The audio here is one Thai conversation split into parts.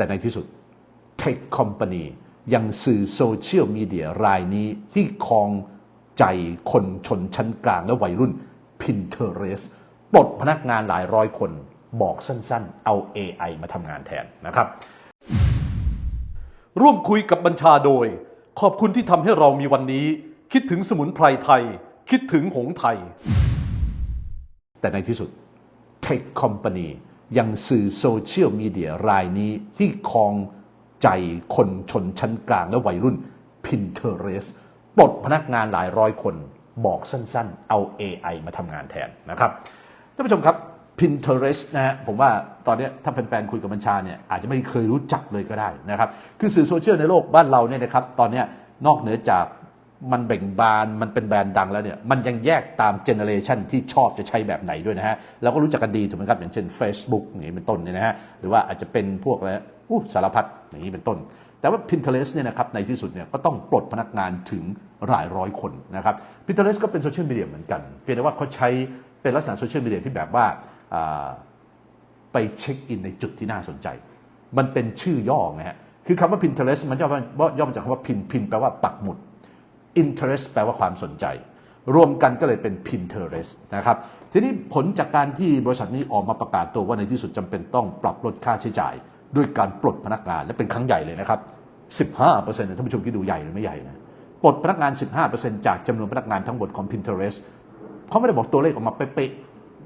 แต่ในที่สุดเทคคอมพานียังสื่อโซเชียลมีเดียรายนี้ที่ครองใจคนชนชั้นกลางและวัยรุ่น Pinterest ปลดพนักงานหลายร้อยคนบอกสั้นๆ เอา AI มาทำงานแทนนะครับ ร่วมคุยกับบัญชาโดย ขอบคุณที่ทำให้เรามีวันนี้ คิดถึงสมุนไพรไทย คิดถึงหงไทย แต่ในที่สุดเทคคอมพานี ยังสื่อโซเชียลมีเดียรายนี้ที่ครองใจคนชนชั้นกลางและวัยรุ่น Pinterest ปลดพนักงานหลายร้อยคนบอกสั้นๆ เอา AI มาทำงานแทนนะครับท่านผู้ชมครับ Pinterest นะฮะผมว่าตอนนี้ถ้าแฟนๆคุยกับบัญชาเนี่ยอาจจะไม่เคยรู้จักเลยก็ได้นะครับ คือสื่อโซเชียลในโลกบ้านเราเนี่ยนะครับ ตอนนี้นอกเหนือจาก มันเบ่งบานมันเป็นแบรนด์ดังแล้วเนี่ยมันยังแยกตามเจเนอเรชันที่ชอบจะใช้แบบไหนด้วยนะฮะเราก็รู้จักกันดีถูกไหมครับ อย่างเช่น Facebook อย่างนี้เป็นต้นเนี่ยนะฮะหรือว่าอาจจะเป็นพวกอะไรอู้สารพัดอย่างนี้เป็นต้น แต่ว่า Pinterest เนี่ยนะครับในที่สุดเนี่ยก็ต้องปลดพนักงานถึงหลายร้อยคนนะครับ Pinterest ก็เป็นโซเชียลมีเดียเหมือนกัน เพียงแต่ว่าเขาใช้เป็นลักษณะโซเชียลมีเดียที่แบบว่าไปเช็คอินในจุดที่น่าสนใจ มันเป็นชื่อย่อไงฮะคือคำว่า Pinterest มันย่อมาย่อมาจากคำว่า pin pin แปลว่าปักหมุด interest แปลว่าความสนใจ รวมกันก็เลยเป็น Pinterest นะครับ ทีนี้ผลจากการที่บริษัทนี้ออกมาประกาศตัวว่าในที่สุดจำเป็นต้องปรับลดค่าใช้จ่าย ด้วยการปลดพนักงานและเป็นครั้งใหญ่เลยนะครับ 15%นะท่านผู้ชมคิดดูใหญ่หรือไม่ใหญ่นะปลดพนักงาน 15%จากจำนวนพนักงานทั้งหมดของ Pinterest เขาไม่ได้บอกตัวเลขออกมาเป๊ะ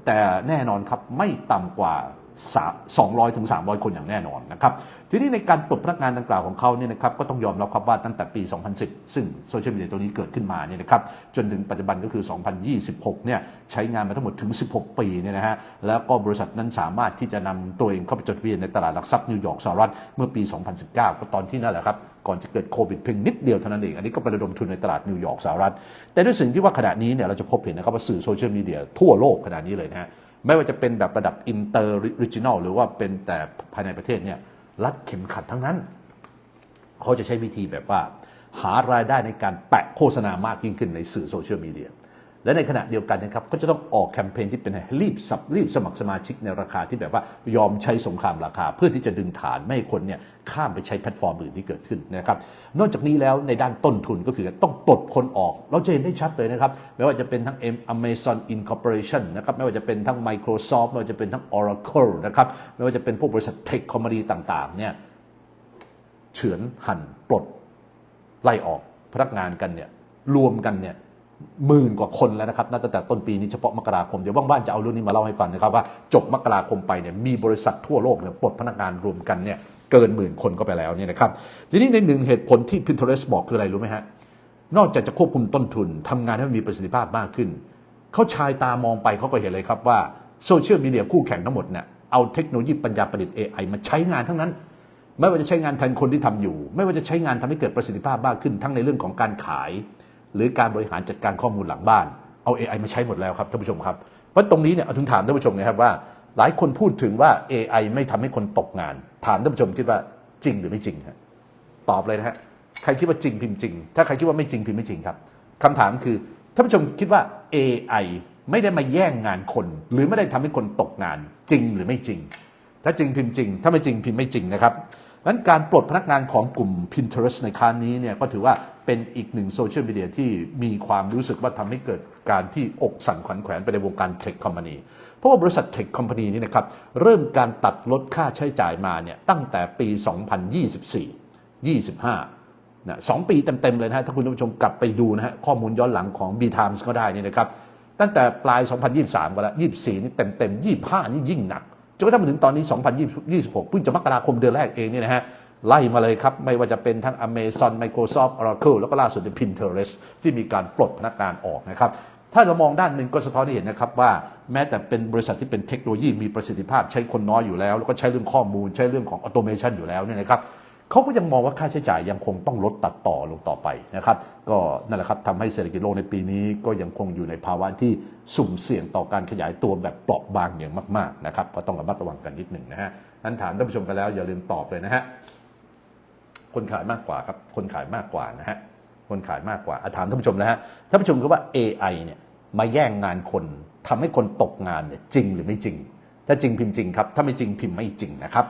แต่แน่นอนครับไม่ต่ำกว่า 200ถึง300 คนอย่างแน่นอนนะครับ ทีนี้ในการปลดพนักงานดังกล่าวของเขาเนี่ยนะครับก็ต้องยอมรับครับว่าตั้งแต่ปี 2010 ซึ่งโซเชียลมีเดียตัวนี้เกิดขึ้นมาเนี่ยนะครับจนถึงปัจจุบันก็คือ 2026 เนี่ยใช้งานมาทั้งหมดถึง 16 ปีเนี่ยนะฮะแล้วก็บริษัทนั้นสามารถที่จะนำตัวเองเข้าไปจดทะเบียนในตลาดหลักทรัพย์นิวยอร์กสหรัฐเมื่อปี 2019 ก็ตอนที่นั่นแหละครับก่อนจะเกิดโควิดเพียงนิดเดียวเท่านั้นเอง อันนี้ก็ไประดมทุนในตลาดนิวยอร์กสหรัฐ แต่ด้วยสิ่งที่ว่าขณะนี้เนี่ยเราจะพบเห็นนะครับว่าสื่อโซเชียลมีเดียทั่วโลกขณะนี้เลยนะฮะ ไม่ว่าจะเป็นแบบระดับอินเตอร์ริจินอลหรือว่าเป็นแต่ภายในประเทศเนี่ยรัดเข็มขัดทั้งนั้น เขาจะใช้วิธีแบบว่า หารายได้ในการแปะโฆษณามากยิ่งขึ้นในสื่อโซเชียลมีเดีย และในขณะเดียวกันนะครับก็จะต้องออกแคมเปญที่เป็นรีบสับรีบสมัครสมาชิกในราคาที่แบบว่ายอมใช้สงครามราคา เพื่อที่จะดึงฐานไม่ให้คนเนี่ยข้ามไปใช้แพลตฟอร์มอื่นที่เกิดขึ้นนะครับนอกจากนี้แล้วในด้านต้นทุนก็คือต้องปลดคนออก เราจะเห็นได้ชัดเลยนะครับไม่ว่าจะเป็นทั้ง Amazon Incorporation นะครับไม่ว่าจะเป็นทั้ง Microsoft ไม่ว่าจะเป็นทั้ง Oracle นะครับไม่ว่าจะเป็นพวกบริษัทเทคคอมพานีต่างๆเนี่ยเฉือนหั่นปลดไล่ออกพนักงานกันเนี่ยรวมกันเนี่ย หมื่นกว่าคนแล้วนะครับนับตั้งแต่ต้นปีนี้เฉพาะมกราคม เดี๋ยวว่างๆจะเอาเรื่องนี้มาเล่าให้ฟังนะครับว่าจบมกราคมไปเนี่ยมีบริษัททั่วโลกเนี่ยปลดพนักงานรวมกันเนี่ยเกินหมื่นคนก็ไปแล้วเนี่ยนะครับทีนี้ในหนึ่งเหตุผลที่ Pinterest บอกคืออะไรรู้ไหมฮะนอกจากจะควบคุมต้นทุนทำงานให้มันมีประสิทธิภาพมากขึ้นเขาชายตามองไปเขาก็เห็นเลยครับว่าโซเชียลมีเดียคู่แข่งทั้งหมดเนี่ยเอาเทคโนโลยีปัญญาประดิษฐ์ AI มาใช้งานทั้งนั้น ไม่ว่าจะใช้งานแทนคนที่ทำอยู่ ไม่ว่าจะใช้งานทำให้เกิดประสิทธิภาพมากขึ้น ทั้งในเรื่องของการขาย หรือการบริหารจัดการข้อมูลหลังบ้าน เอา AI มาใช้หมดแล้วครับท่านผู้ชมครับเพราะตรงนี้เนี่ยถึงถามท่านผู้ชมนะครับว่า หลายคนพูดถึงว่า AI ไม่ทำให้คนตกงาน ถามท่านผู้ชมคิดว่าจริงหรือไม่จริงฮะตอบเลยนะฮะใครคิดว่าจริงพิมพ์จริง ถ้าใครคิดว่าไม่จริงพิมพ์ไม่จริงครับคำถามคือท่านผู้ชมคิดว่า AI ไม่ได้มาแย่งงานคน หรือไม่ได้ทำให้คนตกงานจริงหรือไม่จริง ถ้าจริงพิมพ์จริง ถ้าไม่จริงพิมพ์ไม่จริงนะครับ นั้นการปลดพนักงานของกลุ่ม Pinterest ในครั้งนี้เนี่ยก็ถือว่าเป็นอีกหนึ่งโซเชียลมีเดียที่มีความรู้สึกว่าทำให้เกิดการที่อกสั่นขวัญแขวนไปในวงการเทคคอมพานีเพราะว่าบริษัทเทคคอมพานีนี้นะครับเริ่มการตัดลดค่าใช้จ่ายมาเนี่ยตั้งแต่ปี 2024 25นะสองปีเต็มๆเลยนะฮะถ้าคุณผู้ชมกลับไปดูนะฮะข้อมูลย้อนหลังของ B Times ก็ได้นี่นะครับตั้งแต่ปลาย 2023 ก็แล้ว 24 นี่เต็มๆ 25 นี่ยิ่งหนัก จนกระทั่งมาถึงตอนนี้ 2026เพิ่งจะมกราคมเดือนแรกเองเนี่ยนะฮะไล่มาเลยครับ ไม่ว่าจะเป็นทั้ง Amazon Microsoft Oracle แล้วก็ล่าสุดเป็น Pinterest ที่มีการปลดพนักงานออกนะครับถ้าเรามองด้านหนึ่งก็สะท้อนให้เห็นนะครับว่าแม้แต่เป็นบริษัทที่เป็นเทคโนโลยีมีประสิทธิภาพใช้คนน้อยอยู่แล้ว แล้วก็ใช้เรื่องข้อมูล ใช้เรื่องของออโตเมชันอยู่แล้วเนี่ยนะครับ เขาก็ยังมองว่าค่าใช้จ่ายยังคงต้องลดตัดต่อลงต่อไปนะครับก็นั่นแหละครับทำให้เศรษฐกิจโลกในปีนี้ก็ยังคงอยู่ในภาวะที่สุ่มเสี่ยงต่อการขยายตัวแบบเปราะบางอย่างมากๆนะครับก็ต้องระมัดระวังกันนิดหนึ่งนะฮะนั้นถามท่านผู้ชมกันแล้วอย่าลืมตอบเลยนะฮะคนขายมากกว่าครับคนขายมากกว่านะฮะคนขายมากกว่าอะถามท่านผู้ชมนะฮะท่านผู้ชมคิดว่า AI เนี่ยมาแย่งงานคนทำให้คนตกงานเนี่ยจริงหรือไม่จริง ถ้าจริงพิมพ์จริงครับ ถ้าไม่จริงพิมพ์ไม่จริงนะครับ